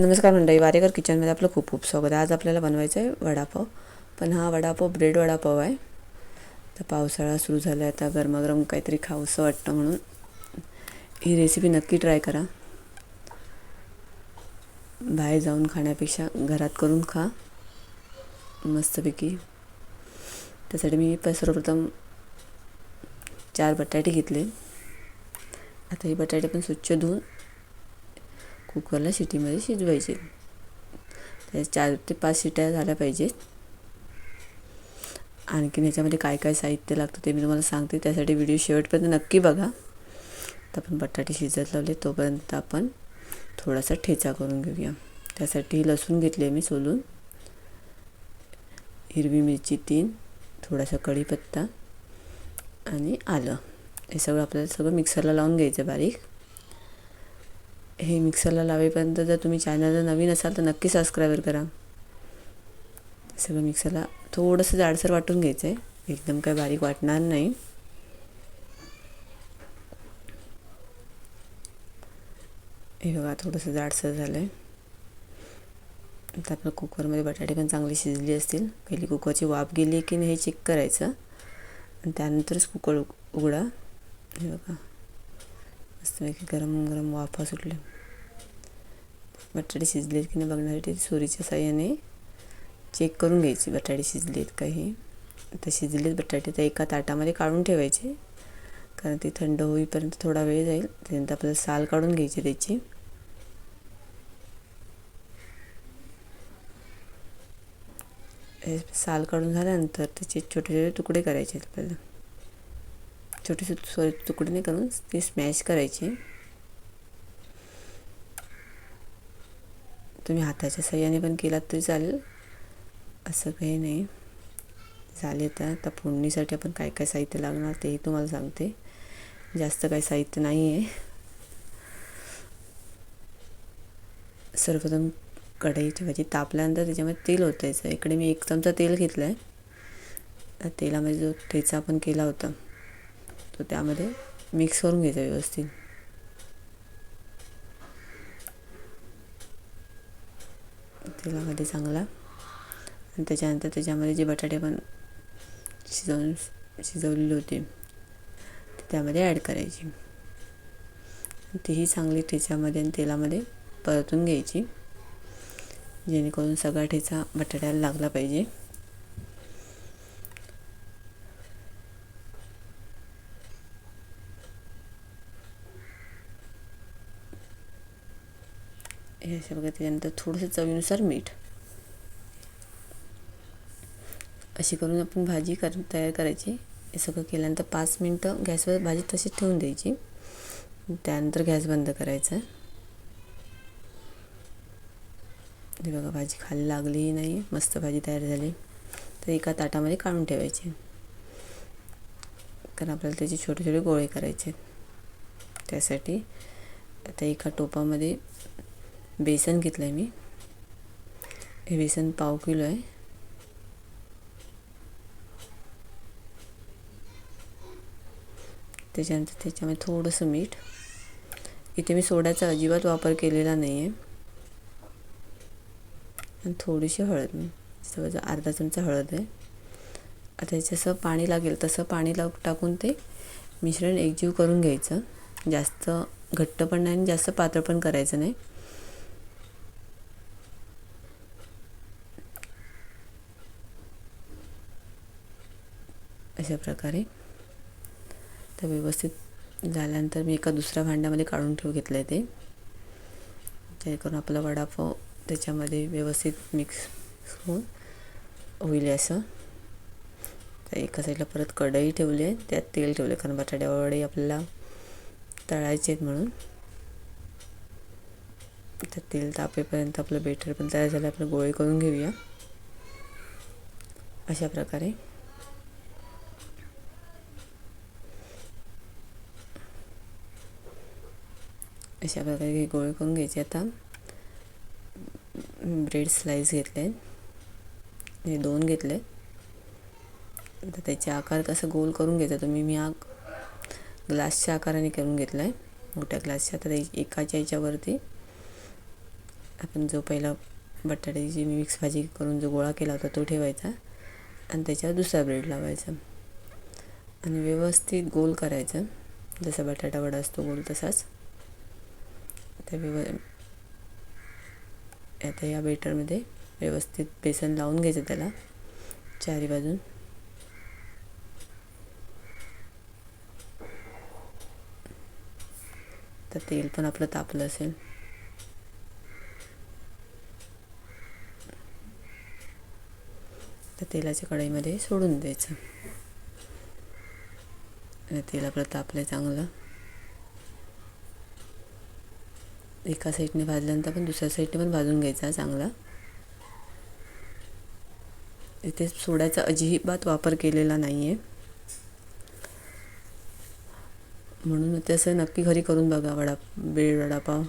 नमस्कार मंडळी वारेकर किचनमध्ये आपलं खूप खूप स्वागत आहे. आज आपल्याला बनवायचं आहे वडापाव. पण हा वडापाव ब्रेड वडापाव आहे. तर पावसाळा सुरू झाला आहे आता गरमागरम काहीतरी खाऊसं वाटतं म्हणून. ही रेसिपी नक्की ट्राय करा. बाहेर जाऊन खाण्यापेक्षा घरात करून खा. मस्तपैकी. त्यासाठी मी सर्वप्रथम चार बटाटे घेतले. आता हे बटाटे पण स्वच्छ धुवून कुकरला शिटीमध्ये शिजवायचे. त्या चार ते पाच शिट्या झाल्या पाहिजेत. आणखीन याच्यामध्ये काय काय साहित्य लागतं ते मी तुम्हाला सांगते. त्यासाठी व्हिडिओ शेवटपर्यंत नक्की बघा. तर आपण बटाटे शिजत लावले तोपर्यंत आपण थोडासा ठेचा करून घेऊया. त्यासाठी लसूण घेतले मी सोलून. हिरवी मिरची तीन थोडासा कढीपत्ता आणि आलं. हे सगळं आपल्याला सगळं मिक्सरला लावून घ्यायचं बारीक. हे मिक्सरला लावेपर्यंत जर तुम्ही चॅनलला नवीन असाल तर नक्की सबस्क्राईबर करा. सगळं मिक्सरला थोडंसं जाडसर वाटून घ्यायचं आहे एकदम काय बारीक वाटणार नाही. हे बघा थोडंसं जाडसर झालं आहे आता आपलं कुकरमध्ये बटाटे पण चांगले शिजली असतील. पहिली कुकरची वाफ गेली की नाही हे चेक करायचं. आणि त्यानंतरच कुकर उघडा. हे बघा. मस्तपैकी गरम गरम वाफा सुटले बटाटे शिजलेत की नाही बघण्यासाठी सुरीच्या साह्याने चेक करून घ्यायची बटाटे शिजलेत काही आता शिजलेत बटाटे तर एका ताटामध्ये काढून ठेवायचे. कारण ते थंड होईपर्यंत थोडा वेळ जाईल त्यानंतर आपल्याला साल काढून घ्यायची त्याची. साल काढून झाल्यानंतर त्याचे छोटे छोटे तुकडे करायचे आपल्याला. छोटेसे सॉरी तुकडे नाही करून ते स्मॅश करायचे. तुम्ही हाताच्या सहाय्याने पण केलात तरी चालेल. असं काही नाही. झाले तर आता फोडणीसाठी आपण काय काय साहित्य लागणार तेही तुम्हाला सांगते. जास्त काही साहित्य नाही आहे सर्वप्रथम कढई ठेवायची. तापल्यानंतर त्याच्यामध्ये तेल होतायचं इकडे मी एक चमचा तेल घेतलं आहे तेलामध्ये जो ठेचा आपण केला होता. तो त्यामध्ये मिक्स करून घ्यायचा व्यवस्थित. तेलामध्ये चांगला. आणि त्याच्यानंतर त्याच्यामध्ये जे बटाटे पण शिजवून शिजवलेले होते ते त्यामध्ये ॲड करायची. तीही चांगली ठेच्यामध्ये आणि तेलामध्ये परतून घ्यायची. जेणेकरून सगळा ठेचा बटाट्याला लागला पाहिजे. हे अशा बघा त्याच्यानंतर थोडंसं चवीनुसार मीठ. अशी करून आपण भाजी कर तयार करायची. हे सगळं केल्यानंतर पाच मिनटं गॅसवर भाजी तशीच ठेवून द्यायची. त्यानंतर गॅस बंद करायचा. हे बघा भाजी खाली लागलीही नाही. मस्त भाजी तयार झाली. तर एका ताटामध्ये काढून ठेवायची. कारण आपल्याला त्याचे छोटे छोटे गोळे करायचे. त्यासाठी आता एका टोपामध्ये बेसन घेतलं आहे मी. हे बेसन पाव किलो आहे. त्याच्यानंतर त्याच्यामध्ये थोडंसं मीठ. इथे मी सोड्याचा अजिबात वापर केलेला नाही आहे आणि थोडीशी हळद मी. जवळजवळ अर्धा चमचा हळद आहे. आता जसं पाणी लागेल तसं पाणी लाव टाकून ते मिश्रण एकजीव करून घ्यायचं. जास्त घट्ट पण नाही आणि जास्त पातळ पण करायचं नाही. अशा प्रकारे. तर व्यवस्थित झाल्यानंतर मी एका दुसऱ्या भांड्यामध्ये काढून ठेवू घेतलं आहे ते. जेणेकरून आपला वडापाव त्याच्यामध्ये व्यवस्थित मिक्स होऊन होईल असं. तर एका साईडला परत कढई ठेवली आहे त्यात तेल ठेवले कारण बटाट्या वडे आपल्याला तळायचे आहेत म्हणून. तर तेल तापेपर्यंत आपलं बेटर पण तयार झालं आपलं गोळे करून घेऊया. अशा प्रकारे. अशा प्रकारे हे गोळे करून घ्यायचे. आता ब्रेड स्लाईस घेतले हे दोन घेतले तर त्याचे आकार कसं गोल करून घ्यायचा तुम्ही मी हा ग्लासच्या आकाराने करून घेतला आहे मोठ्या ग्लासच्या तर एकाच्या याच्यावरती आपण जो पहिला बटाट्याची मिक्स भाजी करून जो गोळा केला होता तो ठेवायचा. आणि त्याच्यावर दुसरा ब्रेड लावायचा. आणि व्यवस्थित गोल करायचं. जसा बटाटा वडा असतो गोल तसाच. त्या व्यव आता या बेटरमध्ये व्यवस्थित बेसन लावून घ्यायचं त्याला चारी बाजून. तर तेल पण आपलं तापलं असेल. तर तेलाच्या कढईमध्ये सोडून द्यायचं. आणि तेल आपलं तापलं चांगलं. एका साईडने भाजल्यानंतर पण दुसऱ्या साईडने पण भाजून घ्यायचा चांगला. इथे सोड्याचा अजिबात वापर केलेला नाही आहे म्हणून ते असं नक्की घरी करून बघा वडा ब्रेड वडापाव.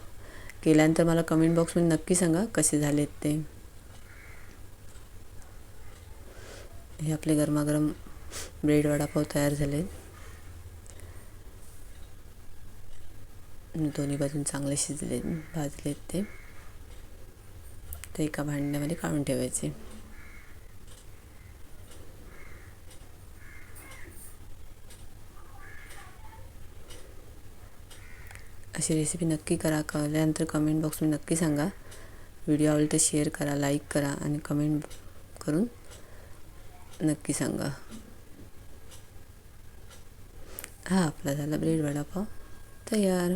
केल्यानंतर मला कमेंट बॉक्समध्ये नक्की सांगा कसे झालेत ते. हे आपले गरमागरम ब्रेड वडापाव तयार झाले दोन्ही बाजून चांगले शिजले भाजलेत ते. ते एका भांड्यामध्ये काढून ठेवायचे. अशी रेसिपी नक्की करा. कळल्यानंतर कमेंट बॉक्समध्ये नक्की सांगा. व्हिडिओ आवडेल तर शेअर करा लाईक करा आणि कमेंट करून नक्की सांगा. हा आपला झाला ब्रेड वडापाव. तयार.